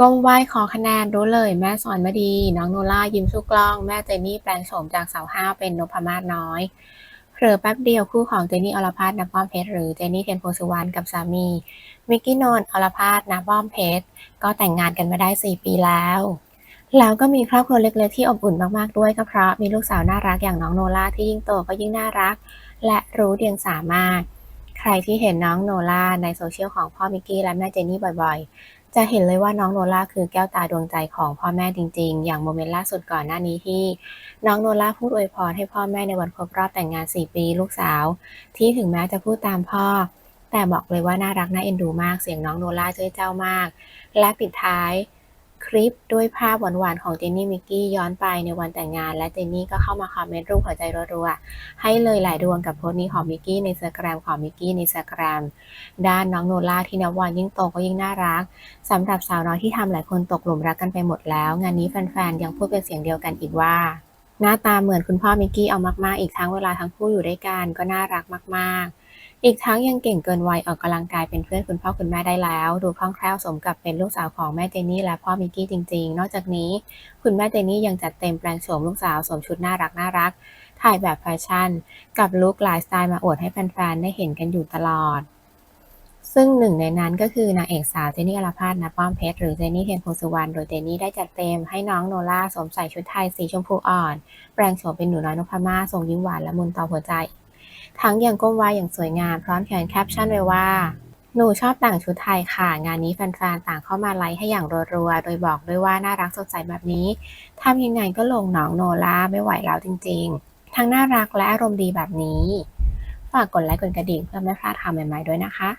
ก้มไหว้ขอคะแนนรู้เลย แม่สอนมาดี น้องโนล่ายิ้มสู้กล้อง แม่เจนนี่แปลงโฉมจากสาวห้าเป็นนพมาศน้อยเผลอแป๊บเดียวคู่ของเจนนี่อรพัฒน์นป้อมเพชรหรือเจนนี่เทียนโพสุวรรณกับสามีมิกกี้นนท์อรพัฒน์นป้อมเพชรก็แต่งงานกันมาได้ 4 ปีแล้ว แล้วก็มีครอบครัวเล็กๆที่อบอุ่นมากๆด้วยก็เพราะมีลูกสาวน่ารักอย่างน้องโนล่าที่ยิ่งโตก็ยิ่งน่ารัก และรู้เดียงสามารถ ใครที่เห็นน้องโนล่าในโซเชียลของพ่อมิกกี้และแม่เจนนี่บ่อยๆ จะเห็นเลยว่าน้องโนล่าคือแก้วตาดวงใจของพ่อแม่จริง ๆ อย่างโมเมนต์ล่าสุดก่อนหน้านี้ที่ น้องโนล่าพูดอวยพรให้พ่อแม่ในวันครบรอบแต่งงาน 4 ปีลูกสาว ที่ถึงแม้จะพูดตามพ่อ แต่บอกเลยว่าน่ารักน่าเอ็นดูมากเสียงน้องโนล่าเจ้ยเจ้ามาก และปิดท้าย คลิปด้วยภาพหวานๆของเจนนี่มิกกี้ย้อนไปในวันแต่งงาน และเจนนี่ก็เข้ามาคอมเมนต์รูปหัวใจรัวๆ ให้เลยหลายดวงกับโพสต์นี้ของมิกกี้ในสแกรมของมิกกี้ในสแกรมด้านน้องโนล่าที่นับวันยิ่งโตก็ยิ่งน่ารักสำหรับสาวน้อยที่ทำหลายคนตกหลุมรักกันไปหมดแล้ว งานนี้แฟนๆยังพูดเป็นเสียงเดียวกันอีกว่าหน้าตาเหมือนคุณพ่อมิกกี้เอามากๆ อีกทั้งเวลาทั้งคู่อยู่ด้วยกันก็น่ารักมากๆ อีกทั้งยังเก่งเกินวัยออกกำลังกายเป็นเพื่อนคุณพ่อคุณแม่ได้แล้ว ดูคล่องแคล่วสมกับเป็นลูกสาวของแม่เจนนี่และพ่อมิกกี้จริง ๆ นอกจากนี้ คุณแม่เจนนี่ยังจัดเต็มแปลงโฉมลูกสาวสวมชุดน่ารักน่ารักถ่ายแบบแฟชั่น กับลุคหลายสไตล์มาอวดให้แฟนๆได้เห็นกันอยู่ตลอด ซึ่งหนึ่งในนั้นก็คือนางเอกสาวเจนนี่อรพัฒน์นะป้อมเพชรหรือเจนนี่เทียนโพสุวรรณโดยเจนนี่ได้จัดเต็มให้น้องโนล่าสวมใส่ชุดไทยสีชมพูอ่อน แปลงโฉมเป็นหนูน้อยนพมาศทรงยิ้มหวานและมุนต่อหัวใจ ทั้งยังก้มไหวอย่างสวยงาม พร้อมเขียนแคปชั่นไว้ว่า หนูชอบแต่งชุดไทยค่ะ งานนี้แฟนๆ ต่างเข้ามาไลค์ให้อย่างรัวๆ โดยบอกด้วยว่าน่ารักสดใสแบบนี้ทำยังไงก็ลงน้องโนล่าไม่ไหวแล้วจริงๆ ทั้งน่ารักและอารมณ์ดีแบบนี้ ฝากกดไลค์กดกระดิ่งเพื่อไม่พลาดข่าวใหม่ๆด้วยนะคะ